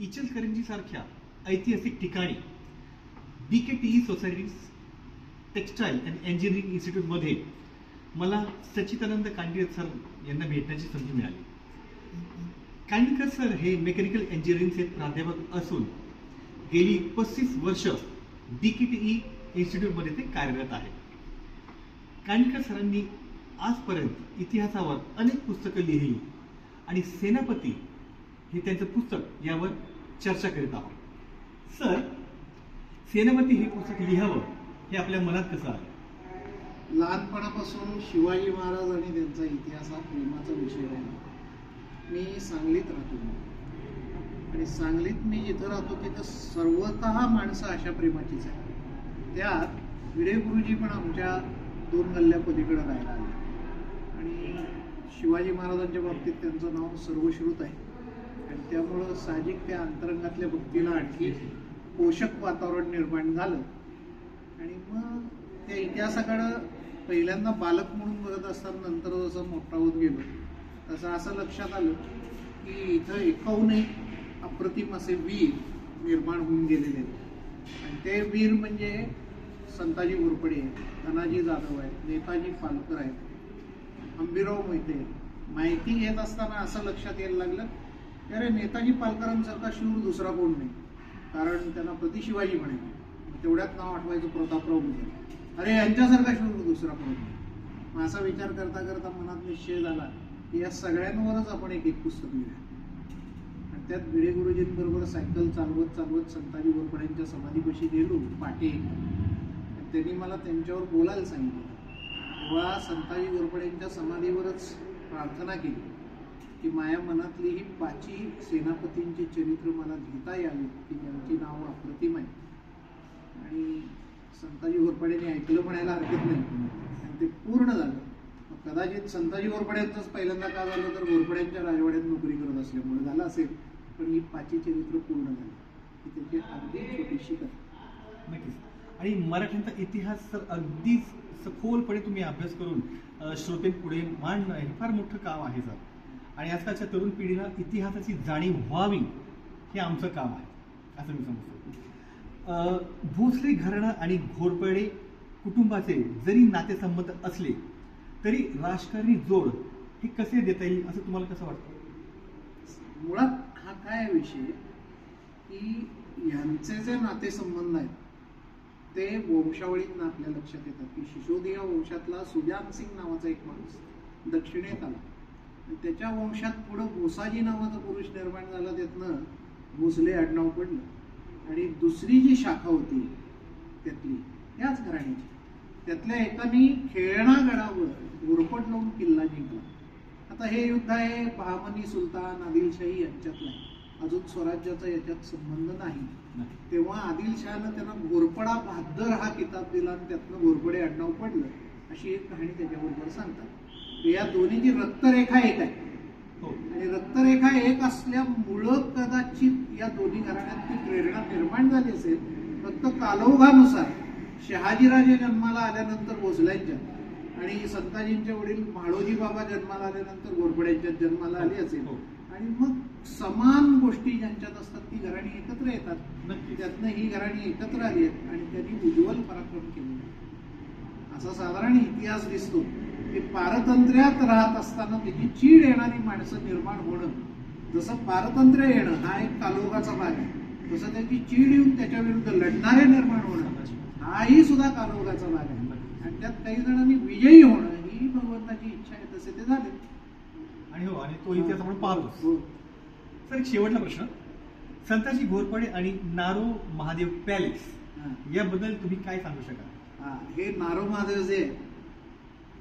इचलकरंजी सारख्या ऐतिहासिक ठिकाणी B K T E societies textile and engineering इन्स्टिट्यूटमध्ये मला सचितानंद कांडगे सर यांना भेटण्याची संधी मिळाली. कांडकर सर हे मेकॅनिकल इंजिनिअरिंगचे प्राध्यापक असून गेली पस्तीस वर्ष बी के टी ई इन्स्टिट्यूटमध्ये ते कार्यरत आहे कांडकर सरांनी आजपर्यंत इतिहासावर अनेक पुस्तकं लिहिली आणि सेनापती हे त्यांचं पुस्तक यावर चर्चा करीत आहोत. सर सेनापती हे पुस्तक लिहावं हे आपल्या मनात कसं आलं? लहानपणापासून शिवाजी महाराज आणि त्यांचा इतिहास हा प्रेमाचा विषय आहे मी सांगलीत राहतो. आणि सांगलीत मी जिथं राहतो तिथं सर्वतः माणसं अशा प्रेमाचीच आहे त्यात विडे गुरुजी पण आमच्या दोन गल्ल्या पलीकडे राहायला आले. आणि शिवाजी महाराजांच्या बाबतीत त्यांचं नाव सर्वश्रुत आहे. आणि त्यामुळं साहजिक त्या अंतरंगातल्या भक्तीला आणखी पोषक वातावरण निर्माण झालं. आणि मग त्या इतिहासाकडं पहिल्यांदा बालक म्हणून बघत असताना नंतर जसं मोठा होत गेलो तसं असं लक्षात आलं की इथं एकाहूनही अप्रतिम असे वीर निर्माण होऊन गेलेले आहेत. आणि ते वीर म्हणजे संताजी घोरपडे आहेत धनाजी जाधव आहेत नेताजी पालकर आहेत अंबीराव मोहिते माहिती घेत असताना असं लक्षात यायला लागलं त्याने अरे नेताजी पालकरांसारखा शूर दुसरा कोण नाही. कारण त्यांना प्रति शिवाजी म्हणायचे तेवढ्यात नाव आठवायचं प्रतापराव गुजर अरे यांच्यासारखा शूर दुसरा कोण नाही. मग असा विचार करता करता मनात निश्चय झाला की या सगळ्यांवरच आपण एक एक पुस्तक लिहूया. आणि त्यात भिडे गुरुजींबरोबर सायकल चालवत चालवत संताजी बोरपड्यांच्या समाधीपाशी गेलो पाटे. त्यांनी मला त्यांच्यावर बोलायला सांगितलं. तेव्हा संताजी गोरपड्यांच्या समाधीवरच प्रार्थना केली. की माया मनातली ही पाची सेनापतींची चरित्र मला लिहिता यावी की ज्यांची नावं अप्रतिम आहेत. आणि संताजी घोरपड्यांनी ऐकलं म्हणायला हरकत नाही. आणि ते पूर्ण झालं. कदाचित संताजी घोरपड्यांचंच पहिल्यांदा का झालं तर घोरपड्यांच्या राजवाड्यात नोकरी करत असल्यामुळे झालं असेल. पण ही पाची चरित्र पूर्ण झाली. ही त्याची अगदी छोटीशी कथा. नक्कीच. आणि मराठ्यांचा इतिहास तर अगदीच सखोलपणे तुम्ही अभ्यास करून श्रोते पुढे मांडणं हे फार मोठं काम आहे सर. आणि आजकालच्या तरुण पिढीला इतिहासाची जाणीव व्हावी हे आमचं काम आहे असं मी समजतो. भोसले घराणं आणि घोरपडे कुटुंबाचे जरी नातेसंबंध असले तरी राजकारणी जोड हे कसे देता येईल असं तुम्हाला कसं वाटतं? मुळात हा काय विषय? की यांचे जे नातेसंबंध आहेत ते वंशावळींना आपल्या लक्षात येतात. की शिशोदिया वंशातला सुजान सिंग नावाचा एक माणूस दक्षिणेत आला. त्याच्या वंशात पुढं भोसाजी नावाचा पुरुष निर्माण झाला त्यातनं भोसले आडनाव पडलं. आणि दुसरी जी शाखा होती त्यातली याच घराण्याची. त्यातल्या एकाने खेळणा गडावर घोरपट लावून किल्ला जिंकला आता हे युद्ध आहे बहामनी सुलतान आदिलशाही यांच्यातलं. आहे अजून स्वराज्याचा याच्यात संबंध नाही. नाही. तेव्हा आदिलशहानं त्यांना घोरपडा बहादर हा किताब दिला आणि त्यातनं घोरपडे आडनाव पडलं. अशी एक कहाणी त्याच्याबरोबर सांगतात. या दोन्हीची रक्तरेखा एक आहे. हो. आणि रक्तरेखा एक असल्यामुळं कदाचित या दोन्ही घराण्यात ती प्रेरणा निर्माण झाली असेल. फक्त कालोखानुसार शहाजीराजे जन्माला आल्यानंतर भोसल्यांच्या आणि संताजींचे वडील म्हाळोजी बाबा जन्माला आल्यानंतर घोरपड्यांच्या जन्माला आली असेल. हो. आणि मग समान गोष्टी ज्यांच्यात असतात ती घराणी एकत्र येतात. नक्की त्यातनं ही घराणी एकत्र आली आहेत आणि त्यांनी उज्ज्वल पराक्रम केले असा साधारण इतिहास दिसतो. की पारतंत्र्यात राहत असताना त्याची चीड येणारी माणसं निर्माण होणं. जसं पारतंत्र्य येणं हा एक कालोगाचा भाग आहे. तसं त्याची चीड येऊन त्याच्या विरुद्ध लढणारे निर्माण होणं हाही सुद्धा कालोगाचा भाग आहे. आणि त्यात काही जणांनी विजयी होणं ही भगवंताची इच्छा आहे तसे ते झाले. आणि हो आणि तो इतिहास आपण हो. सर एक शेवटला प्रश्न. संताजी घोरपडे आणि नारो महादेव पॅलेस हा. याबद्दल तुम्ही काय सांगू शकाल? हा, हे नारो महादेव जे आहे,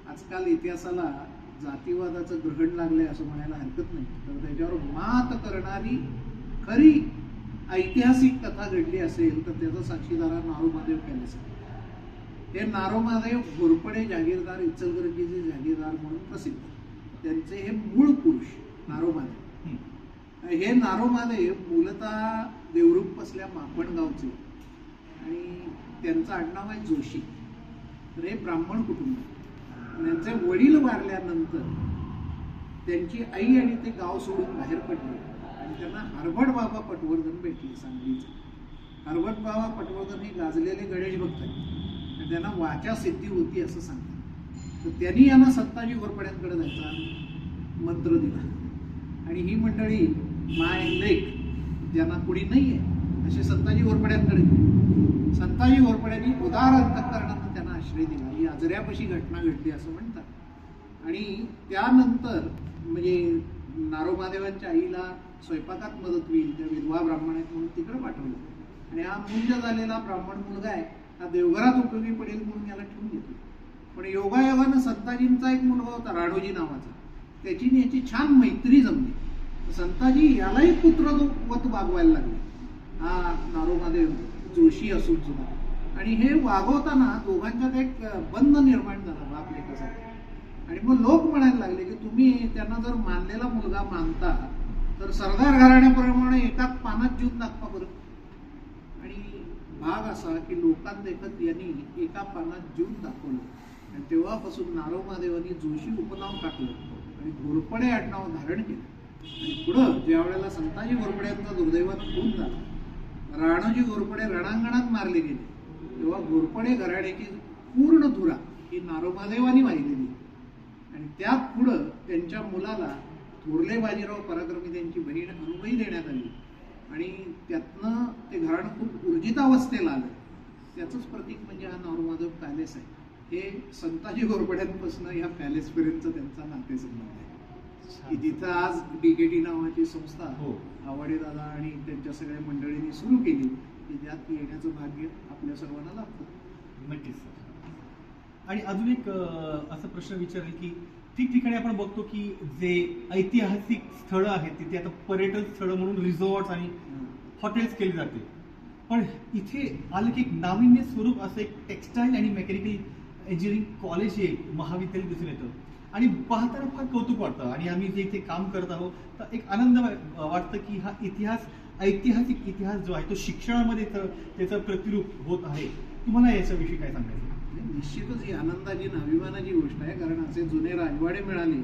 आजकाल इतिहासाला जातीवादाचं ग्रहण लागलंय असं म्हणायला हरकत नाही. तर त्याच्यावर मात करणारी खरी ऐतिहासिक कथा घडली असेल तर त्याचा साक्षीदार नारो महादेव पॅलेस आहे हे नारो महादेव घोरपडे जागीरदार इचलकरंजीचे जागीरदार म्हणून प्रसिद्ध. त्यांचे हे मूळ पुरुष नारो महादेव. हं. नारोमादेव मूलतः देवरूप असल्या मापण गावचे आणि त्यांचं आडनाव आहे जोशी. तर हे ब्राह्मण कुटुंब. त्यांचे वडील वारल्यानंतर त्यांची आई आणि ते गाव सोडून बाहेर पडले. आणि त्यांना हरभट बाबा पटवर्धन भेटले सांगलीचे. हरभट बाबा पटवर्धन हे गाजलेले गणेश भक्त आहेत. आणि त्यांना वाचा सिद्धी होती असं सांगतात. तर त्यांनी यांना सत्ताजी घोरपड्यांकडे जायचा मंत्र दिला. आणि ही मंडळी माय लेक ज्यांना कुणी नाही आहे असे संताजी घोरपड्यांकडे संताजी घोरपड्यांनी उदार अंतकरणात आश्रय दिला ही आजऱ्यापाशी घटना घडली असं म्हणतात. आणि त्यानंतर म्हणजे नारोमादेवांच्या आईला स्वयंपाकात मदत होईल त्या विधवा ब्राह्मण आहेत म्हणून तिकडे पाठवलं. आणि हा मुंज झालेला ब्राह्मण मुलगा आहे हा देवघरात उपयोगी पडेल म्हणून याला ठेवून घेतलं. पण योगायोगानं संताजींचा एक मुलगा होता राणोजी नावाचा. त्याची याची छान मैत्री जमली. संताजी यालाही पुत्र वत वागवायला लागले. हा नारोमादेव जोशी असून सुद्धा. आणि हे वागवताना दोघांच्यात एक बंध निर्माण झाला बाप लेखासाठी आणि मग लोक म्हणायला लागले की तुम्ही त्यांना जर मानलेला मुलगा मानता तर सरदार घराण्याप्रमाणे एकाच पानात जीवन दाखवा बरं. आणि भाग असा की लोकांदेखत यांनी एका पानात जीवन दाखवलं. आणि तेव्हापासून नारोमादेवांनी जोशी उपनाव टाकलं आणि घोरपडे आडनाव धारण केलं. आणि पुढं ज्या वेळेला संताजी घोरपड्यांचा दुर्दैवानं खून झाला राणोजी घोरपडे रणांगणात मारले गेले. तेव्हा घोरपडे घराण्याची पूर्ण धुरा ही नारोमादेवानी वाहिलेली. आणि त्यात पुढं त्यांच्या मुलाला थोरले बाजीराव पराक्रमी त्यांची बहीण अनुबाई देण्यात आली. आणि त्यातनं ते घराणं खूप ऊर्जित अवस्थेला आलं. त्याचंच प्रतीक म्हणजे हा नॉर्मादेव पॅलेस आहे. हे संताजी घोरपड्यांपासून या पॅलेसपर्यंतचा त्यांचा नातेसंबंध आहे. की तिथं आज डीकेटी नावाची संस्था हो. आवाडे दादा आणि त्यांच्या सगळ्या मंडळींनी सुरू केली. की ज्यात येण्याचं भाग्य आपल्या सर्वांना लाभतं. नक्कीच सर. आणि अजून एक असा प्रश्न विचारेल की ठिकठिकाणी आपण बघतो की जे ऐतिहासिक स्थळं आहेत तिथे आता पर्यटन स्थळं म्हणून रिसॉर्ट्स आणि हॉटेल्स केले जाते. पण इथे आलं की एक नाविन्य स्वरूप असं एक टेक्स्टाईल आणि मेकॅनिकल इंजिनिअरिंग कॉलेज हे महाविद्यालय दिसून येतं. आणि पाहताना फार कौतुक वाटतं. आणि आम्ही जे इथे काम करत आहोत तर एक आनंद वाटतं की हा इतिहास ऐतिहासिक इतिहास जो आहे तो शिक्षणामध्ये त्याचं प्रतिरूप होत आहे. तुम्हाला याच्याविषयी काय सांगायचं निश्चितच ही आनंदाची अभिमानाची गोष्ट आहे कारण असे जुने राजवाडे मिळाले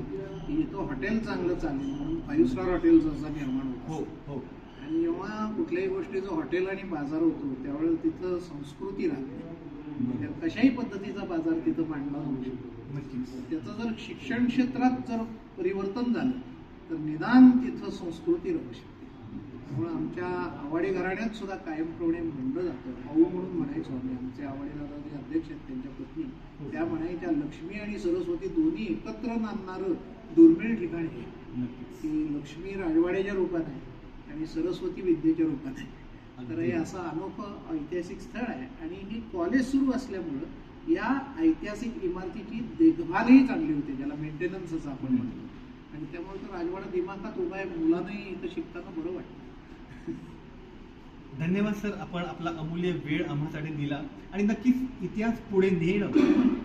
की तो हॉटेल चांगलं चालेल म्हणून फाईव्ह स्टार हॉटेल जसा निर्माण हो होतो हो. आणि जेव्हा कुठल्याही गोष्टीचं हॉटेल आणि बाजार होतो त्यावेळेला तिथं संस्कृती राहते. कशाही पद्धतीचा बाजार तिथं मांडला जाऊ शकतो. नक्कीच. त्याचं जर शिक्षण क्षेत्रात जर परिवर्तन झालं तर निदान तिथं संस्कृती राहू शकते. आवाडे घराण्यात सुद्धा कायमप्रमाणे म्हणलं जातं. भाऊ म्हणून म्हणायचो आम्ही आमचे आवाडे दादा जे अध्यक्ष आहेत त्यांच्या पत्नी. त्या म्हणायच्या लक्ष्मी आणि सरस्वती दोन्ही एकत्र नांदणारं दुर्मिळ ठिकाण आहे. की लक्ष्मी राजवाड्याच्या रूपात आहे आणि सरस्वती विद्येच्या रूपात आहे. तर हे असं अनोखं ऐतिहासिक स्थळ आहे आणि हे कॉलेज सुरू असल्यामुळं या ऐतिहासिक इमारतीची देखभालही चांगली होते ज्याला मेंटेनन्स असं आपण म्हणतो. आणि त्यामुळे तो राजवाडा दिमाखात उभा आहे मुलांनाही इथं शिकताना बरं वाटतं. धन्यवाद सर. आपण आपला अमूल्य वेळ आम्हासाठी दिला. आणि नक्कीच इतिहास पुढे नेणं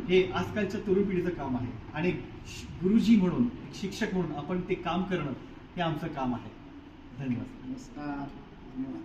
हे आजकालच्या तरुण पिढीचं काम आहे. आणि गुरुजी म्हणून एक शिक्षक म्हणून आपण ते काम करणं हे आमचं काम आहे. धन्यवाद. नमस्कार. धन्यवाद.